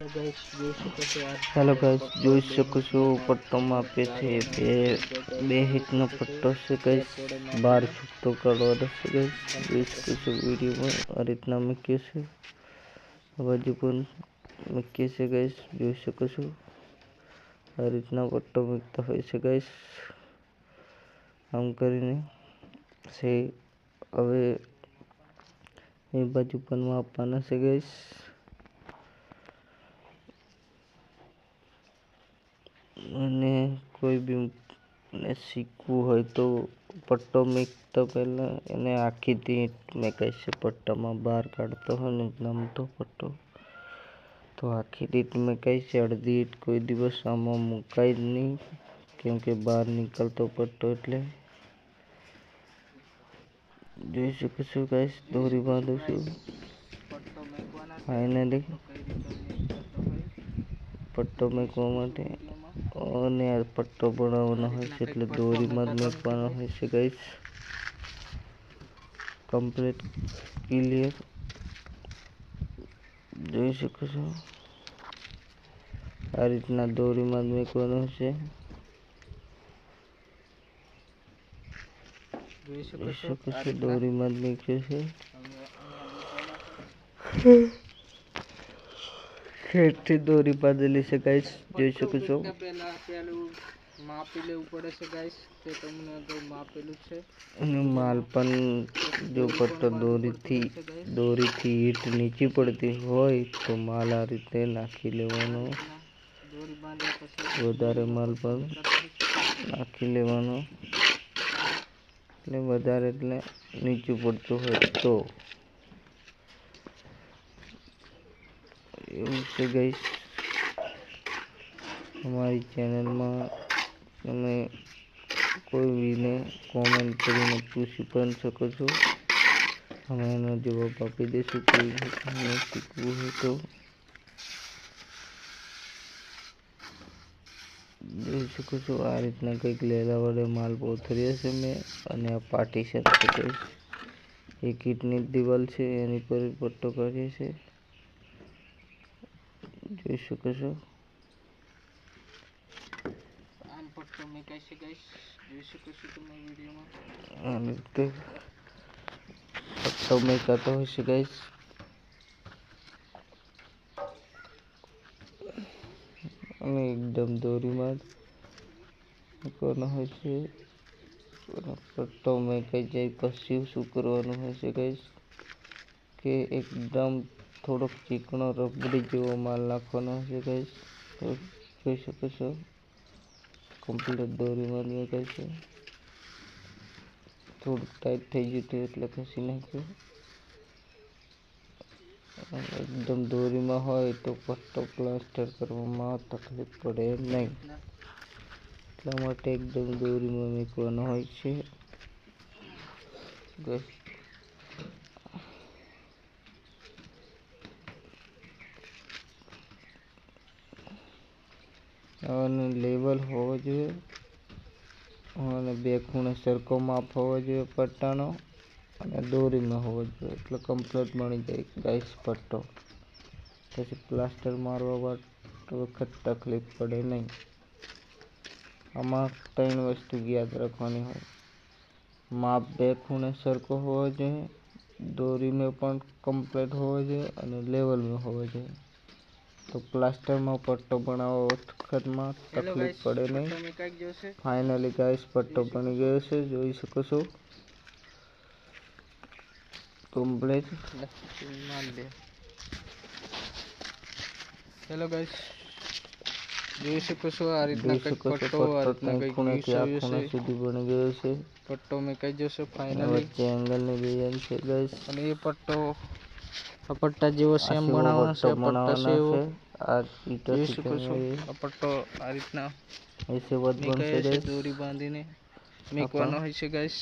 Hello guys જોઈ શકો છો પટ્ટોમાં આપે છે બે બે હિટનો પટ્ટો છે ગાઈસ બાર છૂટતો કાઢવાનો છે ગાઈસ જોઈ શકો છો વિડીયોમાં આ રીતના મૂકીએ છે. બાજુ પણ મૂકીએ છે ગાઈસ જોઈ શકો છો. આ રીતના પટ્ટો મૂકતા હોય છે ગાઈસ આમ કરીને છે. હવે એ બાજુ પણ આપવાના છે ગાઈસ અને કોઈ બી શીખવું હોય તો પટ્ટો મૂકતા પહેલાં એને આખીથી મેકાય છે પટ્ટામાં બહાર કાઢતો હોય ને નમતો પટ્ટો. તો આખી રીત મેકાય છે, અડધી ઈટ કોઈ દિવસ આમાં મુકાય જ નહીં કેમ કે બહાર નીકળતો પટ્ટો એટલે. જોઈ શકો છો ગાઈસ દોરી બાંધું છું. ફાઇનલી પટ્ટો મેકવા માટે અને આ પટ્ટો બનાવવાનો હોય છે એટલે દોરીમાં જ મૂકવાનો હોય છે. ગઈશ કમ્પ્લીટ ક્લિયર જોઈ શકો છો. આ રીતના દોરીમાં જ મૂકવાનું છે. જોઈ શકો છો? દોરીમાં જ મૂક્યો છે. ખેડથી દોરી બાંધેલી છે ગાઈસ જોઈ શકો છો. પહેલા પેલું માપી લેવું પડે છે ગાઈસ તે તમને તો માપેલું છે. અને માલ પણ જો પટ્ટો દોરીથી દોરીથી હીટ નીચી પડતી હોય તો માલ આ રીતે નાખી લેવાનો. વધારે માલ પણ નાખી લેવાનો. એટલે વધારે એટલે નીચું પડતું હોય તો. એવું છે ગઈશ અમારી ચેનલમાં તમે કોઈ બીને કોમેન્ટ કરીને પૂછી પણ શકો છો. અમે એનો જવાબ આપી દઈશું. કોઈ તમને શીખવું હોય તો. જોઈ શકો છો, આ રીતના કંઈક લેલા વડે માલ પોથરીએ છે મેં અને આ પાર્ટીશન છે. એ ઈંટની દિવાલ છે, એની પર પટ્ટો કરીએ છીએ જોઈ શકો છો આમ પટ્ટો મેકાય છે ગાઈસ જોઈ શકો છો તમે વિડીયોમાં? આવી રીતે પટ્ટો મેકાતો હોય છે ગાઈસ અને એકદમ દોરીમાં જ મૂકવાનો હોય છે. પટ્ટો મેં મેકાઈ જાય પછી શું કરવાનું હોય છે ગાઈસ કે એકદમ થોડોક ચીકણો રબડી જેવો માલ નાખવાનો છે ગાઈસ તો જોઈ શકો છો. કમ્પ્લીટ જ મેકાય છે. થોડુંક ટાઈટ થઈ ગયું હતું એટલે ખસી નાખ્યું. એકદમ દોરીમાં હોય તો પટ્ટો પ્લાસ્ટર કરવામાં તકલીફ પડે નહીં. એટલા માટે એકદમ દોરીમાં મૂકવાનો હોય છે. બસ અને લેવલ હોવો જોઈએ. અને બે ખૂણે સરખો માપ હોવો જોઈએ પટ્ટાનો અને દોરીમાં હોવો જોઈએ. એટલે કમ્પ્લીટ બની જાય ગાઈસ પટ્ટો. પછી પ્લાસ્ટર મારવા વખત તકલીફ પડે નહીં. આમાં ત્રણ વસ્તુ યાદ રાખવાની હોય. માપ બે ખૂણે સરખો હોવો જોઈએ. દોરીમાં પણ કમ્પ્લીટ હોવો જોઈએ અને લેવલમાં હોવો જોઈએ. તો પ્લાસ્ટરમાં પટ્ટો બનાવવા વખતમાં તકલીફ પડે નહીં. ફાઇનલી ગાઈસ પટ્ટો બની ગયો છે જોઈ શકો છો. કમ્પ્લીટ હેલો ગાઈસ જોઈ શકો છો આ રીતના કંઈક પટ્ટો આ રીતના કંઈક છે. સુધી બની ગયો છે. પટ્ટો મેકાઈ ગયો છે ફાઇનલી વચ્ચે એંગલની ડિઝાઇન છે ગાઈસ અને એ પટ્ટો અપટ્ટા જેવો સેમ બનાવવાનો છે અપટ્ટા સેવ આ ઈટો અપટ્ટો આ રીતના એસે વધ બનશે દોરી બાંધીને. મેકવાનો હોય છે ગાઈસ